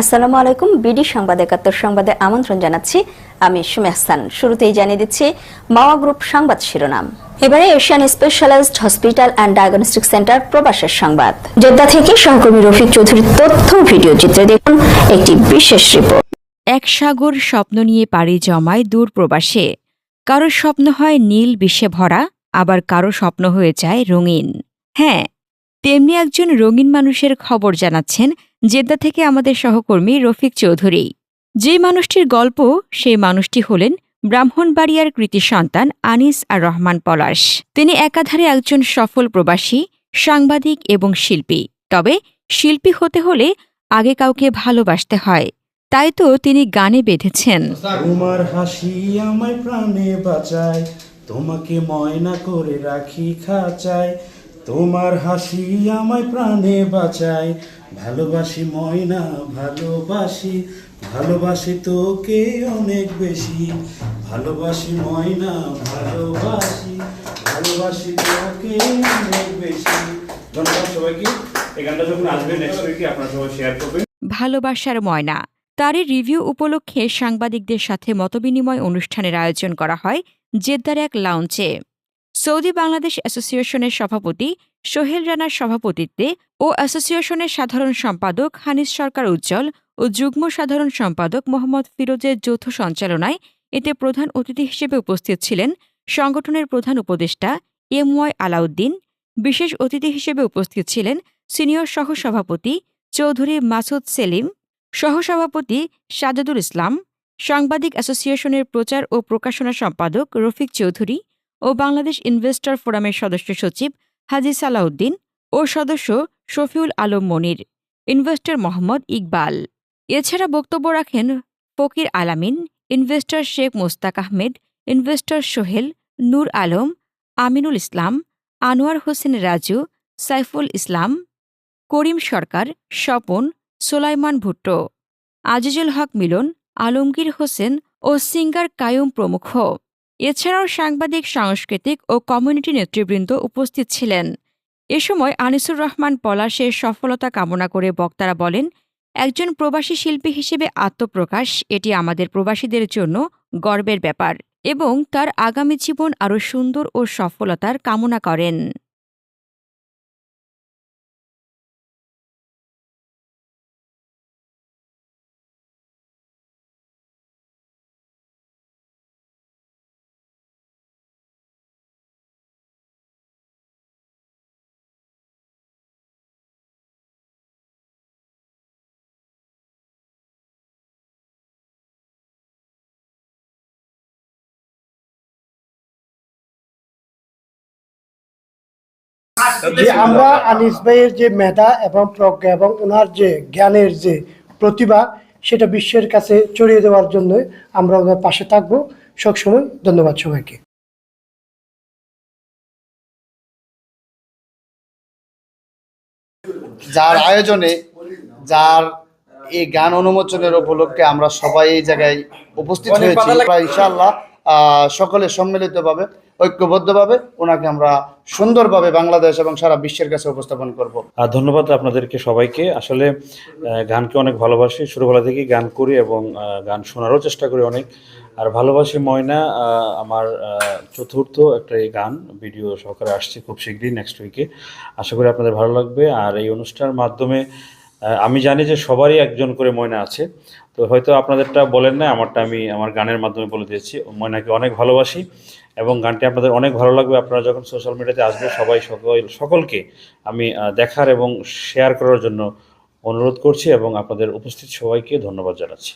আসসালামু আলাইকুম, বিডি সংবাদ একাত্তর সংবাদে আমন্ত্রণ জানাচ্ছি। আমি সুমে হাসান। শুরুতেই জানিয়ে দিচ্ছি, মাওয়া গ্রুপ সংবাদ শিরোনাম। এবারে Asian specialised hospital and diagnostic centre প্রবাসের সংবাদ। জেদ্দা থেকে সহকর্মী রফিক চৌধুরীর তথ্য ভিডিও চিত্রে দেখুন একটি বিশেষ রিপোর্ট। এক সাগর স্বপ্ন নিয়ে পাড়ি জমায় দূর প্রবাসে। কারও স্বপ্ন হয় নীল বিষে ভরা, আবার কারও স্বপ্ন হয়ে যায় রঙিন। হ্যাঁ তেমনি একজন রঙিন মানুষের খবর জানাচ্ছেন জেদ্দা থেকে আমাদের সহকর্মী রফিক চৌধুরী। যে মানুষটির গল্প, সেই মানুষটি হলেন ব্রাহ্মণবাড়িয়ার কৃতি সন্তান আনিস আর রহমান পলাশ। তিনি একাধারে একজন সফল প্রবাসী, সাংবাদিক এবং শিল্পী। তবে শিল্পী হতে হলে আগে কাউকে ভালোবাসতে হয়। তাই তো তিনি গানে বেঁধেছেন। হাসি আমায় প্রাণে বাঁচায়, তোমাকে ময়না করে রাখি তোমার হাসি আমায় প্রাণে বাঁচায়। ভালোবাসি ময়না, ভালোবাসি ভালোবাসি তোকে অনেক বেশি। ভালোবাসি ময়না, ভালোবাসি ভালোবাসি তোকে অনেক বেশি। ধন্যবাদ সবাইকে। এই গানটা যখন আসবে নেক্সট উইকে আপনারা সবাই শেয়ার করবেন। ভালোবাসার ময়না। তারই রিভিউ উপলক্ষে সাংবাদিকদের সাথে মতবিনিময় অনুষ্ঠানের আয়োজন করা হয় জেদ্দার এক লাউঞ্চে সৌদি বাংলাদেশ অ্যাসোসিয়েশনের সভাপতি, সোহেল রানার সভাপতিত্বে ও অ্যাসোসিয়েশনের সাধারণ সম্পাদক হানিস সরকার উজ্জ্বল ও যুগ্ম সাধারণ সম্পাদক মোহাম্মদ ফিরোজের যৌথ সঞ্চালনায় এতে প্রধান অতিথি হিসেবে উপস্থিত ছিলেন সংগঠনের প্রধান উপদেষ্টা এম ওয়াই আলাউদ্দিন। বিশেষ অতিথি হিসেবে উপস্থিত ছিলেন সিনিয়র সহসভাপতি চৌধুরী মাসুদ সেলিম, সহসভাপতি সাজাদুল ইসলাম, সাংবাদিক অ্যাসোসিয়েশনের প্রচার ও প্রকাশনা সম্পাদক রফিক চৌধুরী ও বাংলাদেশ ইনভেস্টর ফোরামের সদস্য সচিব হাজি সালাউদ্দিন ও সদস্য শফিউল আলম মনির, ইনভেস্টর মোহাম্মদ ইকবাল। এছাড়া বক্তব্য রাখেন ফকির আলামিন, ইনভেস্টর শেখ মোস্তাক আহমেদ, ইনভেস্টর সোহেল, নূর আলম, আমিনুল ইসলাম, আনোয়ার হোসেন রাজু, সাইফুল ইসলাম, করিম সরকার, স্বপন, সোলাইমান ভুট্টো, আজিজুল হক মিলন, আলমগীর হোসেন ও সিঙ্গার কায়ুম প্রমুখ। এছাড়াও সাংবাদিক, সাংস্কৃতিক ও কমিউনিটি নেতৃবৃন্দ উপস্থিত ছিলেন। এ সময় আনিসুর রহমান পলাশের সফলতা কামনা করে বক্তারা বলেন, একজন প্রবাসী শিল্পী হিসেবে আত্মপ্রকাশ এটি আমাদের প্রবাসীদের জন্য গর্বের ব্যাপার এবং তার আগামী জীবন আরও সুন্দর ও সফলতার কামনা করেন। যে আমরা আনিস ভাইয়ের যে মেধা এবং প্রজ্ঞা এবং ওনার যে জ্ঞানের যে প্রতিভা সেটা বিশ্বের কাছে ছড়িয়ে দেওয়ার জন্য আমরা ওনার পাশে থাকব। সবসময় ধন্যবাদ সবাইকে। যার আয়োজনে যার এই গান অনুমোচনের উপলক্ষে আমরা সবাই এই জায়গায় উপস্থিত হয়েছি। ইনশাআল্লাহ সকলে সম্মিলিতভাবে, ঐক্যবদ্ধভাবে ওনাকে আমরা সুন্দরভাবে বাংলাদেশ এবং সারা বিশ্বের কাছে উপস্থাপন করব। আর ধন্যবাদ আপনাদেরকে সবাইকে। আসলে গানকে অনেক ভালোবাসি। ছোটবেলা থেকেই গান করি এবং গান শোনারও চেষ্টা করি অনেক। আর ভালোবাসি ময়না আমার চতুর্থ একটা এই গান। ভিডিও সহকারে আসছে খুব শীঘ্রই নেক্সট উইকে আশা করি আপনাদের ভালো লাগবে। আর এই অনুষ্ঠানের মাধ্যমে আমি জানি যে সবারই একজন করে ময়না আছে। তো হয়তো আপনাদেরটা বলেন না আমারটা আমি আমার গানের মাধ্যমে বলে দিয়েছি। ময়নাকে অনেক ভালোবাসি এবং গানটি আপনাদের অনেক ভালো লাগবে। আপনারা যখন সোশ্যাল মিডিয়াতে আসবে সবাই সকল, সকলকে আমি দেখার এবং শেয়ার করার জন্য অনুরোধ করছি এবং আপনাদের উপস্থিত সবাইকে ধন্যবাদ জানাচ্ছি।